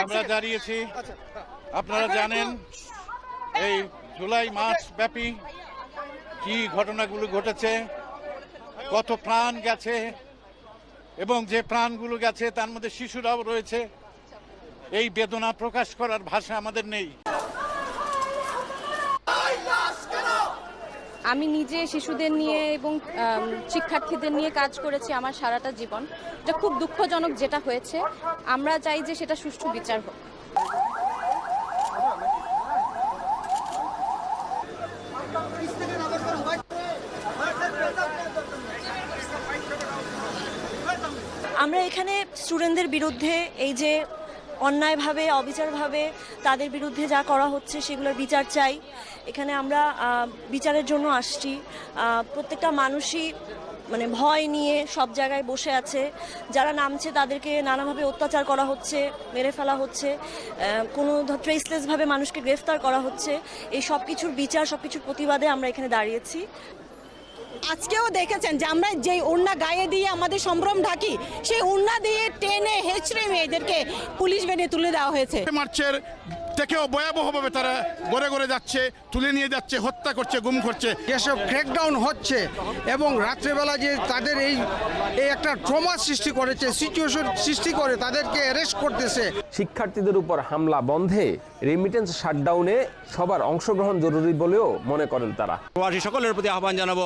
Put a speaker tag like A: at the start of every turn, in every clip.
A: আমরা দাঁড়িয়েছি আপনারা জানেন এই জুলাই মাস ব্যাপী কি ঘটনাগুলো ঘটেছে কত প্রাণ গেছে এবং যে প্রাণগুলো গেছে তার মধ্যে শিশুরাও রয়েছে এই বেদনা প্রকাশ করার ভাষা আমাদের নেই।
B: আমি নিজে শিশুদের নিয়ে এবং শিক্ষার্থীদের নিয়ে কাজ করেছি আমার সারাটা জীবন। এটা খুব দুঃখজনক যেটা হয়েছে। আমরা চাই যে সেটা সুষ্ঠু বিচার হোক।
C: আমরা এখানে স্টুডেন্টদের বিরুদ্ধে এই যে অন্যায়ভাবে, অবিচারভাবে তাদের বিরুদ্ধে যা করা হচ্ছে সেগুলোর বিচার চাই। এখানে আমরা বিচারের জন্য আসছি। প্রত্যেকটা মানুষই মানে ভয় নিয়ে সব জায়গায় বসে আছে। যারা নামছে তাদেরকে নানাভাবে অত্যাচার করা হচ্ছে, মেরে ফেলা হচ্ছে। কোনো ট্রেসলেসভাবে মানুষকে গ্রেফতার করা হচ্ছে। এই সব কিছুর বিচার সব কিছুর প্রতিবাদে আমরা এখানে দাঁড়িয়েছি।
D: আজকেও দেখেছেন যে আমরা যেই ওড়না গায়ে দিয়ে আমাদের সম্ভ্রম ঢাকি, সেই ওড়না দিয়ে টেনে হেঁচড়ে মেয়েদেরকে পুলিশ ভ্যানে তুলে দেওয়া হয়েছে।
E: মার্চের থেকেও ভয়াবহভাবে তারা গড়ে গড়ে যাচ্ছে তুলে নিয়ে যাচ্ছে হত্যা করছে গুম করছে।
F: যেসব ক্র্যাকডাউন হচ্ছে এবং রাত্রেবেলা যে তাদের এই এই একটা ট্রমা সৃষ্টি করেছে সিচুয়েশন সৃষ্টি করে তাদেরকে অ্যারেস্ট করতেছে।
G: শিক্ষার্থীদের উপর হামলা বন্ধে রেমিটেন্স শাটডাউনে সবার অংশগ্রহণ জরুরি বলেও মনে করেন তারা।
H: প্রবাসী সকলের প্রতি আহ্বান জানাব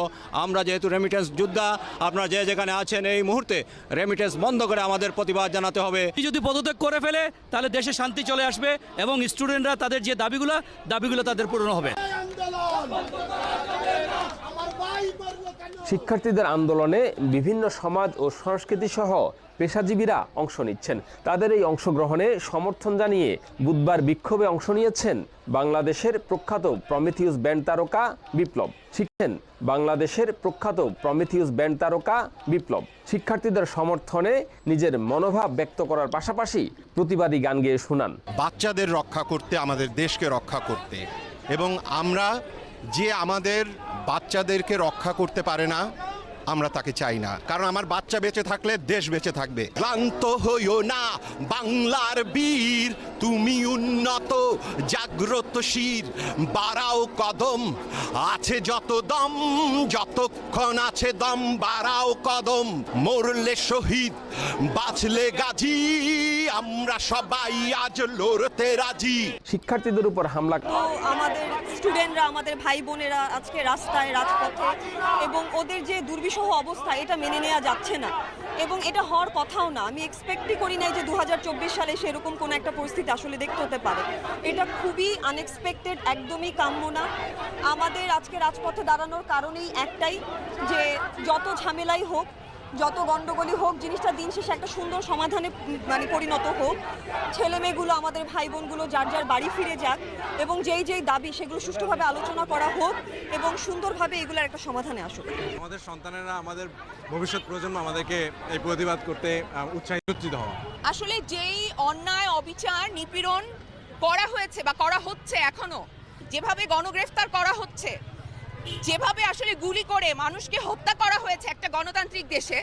H: আমরা যেহেতু রেমিটেন্স যোদ্ধা আপনারা যে যেখানে আছেন এই মুহূর্তে রেমিটেন্স বন্ধ করে আমাদের প্রতিবাদ জানাতে হবে।
I: যদি পদত্যাগ করে ফেলে তাহলে দেশে শান্তি চলে আসবে এবং স্টুডেন্টরা তাদের যে দাবিগুলো দাবিগুলো তাদের পূরণ হবে।
G: শিক্ষার্থীদের আন্দোলনে বিভিন্ন সমাজ ও সংস্কৃতি সহ পেশাজীবীরা অংশ নিচ্ছেন। তাদের এই অংশগ্রহণে সমর্থন জানিয়ে বুধবার বিক্ষোভে অংশ নিয়েছেন বাংলাদেশের প্রখ্যাত প্রমিথিউস ব্যান্ড তারকা বিপ্লব। শিখছেন বাংলাদেশের প্রখ্যাত প্রমিথিউস ব্যান্ড তারকা বিপ্লব। শিক্ষার্থীদের সমর্থনে নিজের মনোভাব ব্যক্ত করার পাশাপাশি প্রতিবাদী গান গেয়ে শোনান।
J: বাচ্চাদের রক্ষা করতে, আমাদের দেশকে রক্ষা করতে এবং আমরা যে আমাদের বাচ্চাদেরকে রক্ষা করতে পারে না আমরা তাকে চাই না। কারণ আমার বাচ্চা বেঁচে থাকলে দেশ বেঁচে থাকবে। ক্লান্ত হইও না, বাংলার বীর তুমি উন্নত জাগ্রত শির বাড়াও কদম আছে যত দম যতক্ষণ আছে দম বাড়াও কদম মরলে শহীদ বাঁচলে গাজী আমরা সবাই আজ লড়তে রাজি।
G: শিক্ষার্থীদের উপর হামলা।
C: তো আমাদের স্টুডেন্টরা আমাদের ভাই বোনেরা আজকে রাস্তায় রাজপথে এবং ওদের যে দুর্বিষহ অবস্থা এটা মেনে নেওয়া যাচ্ছে না। এবং এটা হওয়ার কথাও না। আমি এক্সপেক্টই করি নাই যে দু হাজার চব্বিশ সালে সেরকম কোনো একটা পরিস্থিতি আসলে দেখতে হতে পারে। এটা খুবই আনএক্সপেক্টেড একদমই কাম্য না। আমাদের আজকে রাজপথে দাঁড়ানোর কারণেই একটাই যে, যত ঝামেলাই হোক যত গন্ডগোলই হোক জিনিসটা দিন শেষে একটা সুন্দর সমাধানে মানে পরিণত হোক। ছেলে মেয়েগুলো আমাদের ভাই বোনগুলো যার যার বাড়ি ফিরে যাক এবং যেই যেই দাবি সেগুলো সুষ্ঠুভাবে আলোচনা করা হোক এবং সুন্দরভাবে এগুলোর একটা সমাধানে আসুক।
H: আমাদের সন্তানেরা আমাদের ভবিষ্যৎ প্রজন্ম আমাদেরকে এই প্রতিবাদ করতে উৎসাহিত হওয়া।
D: আসলে যেই অন্যায় অবিচার নিপীড়ন করা হয়েছে বা করা হচ্ছে এখনও যেভাবে গণগ্রেফতার করা হচ্ছে যেভাবে আসলে গুলি করে মানুষকে হত্যা করা হয়েছে একটা গণতান্ত্রিক দেশে,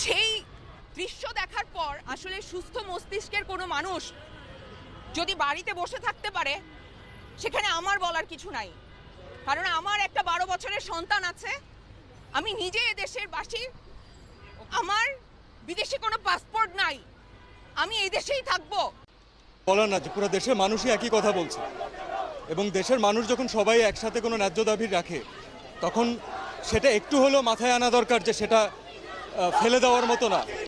D: সেই দৃশ্য দেখার পর আসলে সুস্থ মস্তিষ্কের কোনো মানুষ যদি বাড়িতে বসে থাকতে পারে, সেখানে আমার বলার কিছু নাই। কারণ আমার একটা বারো বছরের সন্তান আছে, আমি নিজে এ দেশের বাসী, আমার বিদেশে কোনো পাসপোর্ট নাই, আমি এই দেশেই থাকব।
H: বলার না পুরো দেশের মানুষই একই কথা বলছে। এবং দেশের মানুষ যখন সবাই একসাথে কোনো ন্যায্য দাবি রাখে, তখন সেটা একটু হলেও মাথায় আনা দরকার যে সেটা ফেলে দেওয়ার মতো না।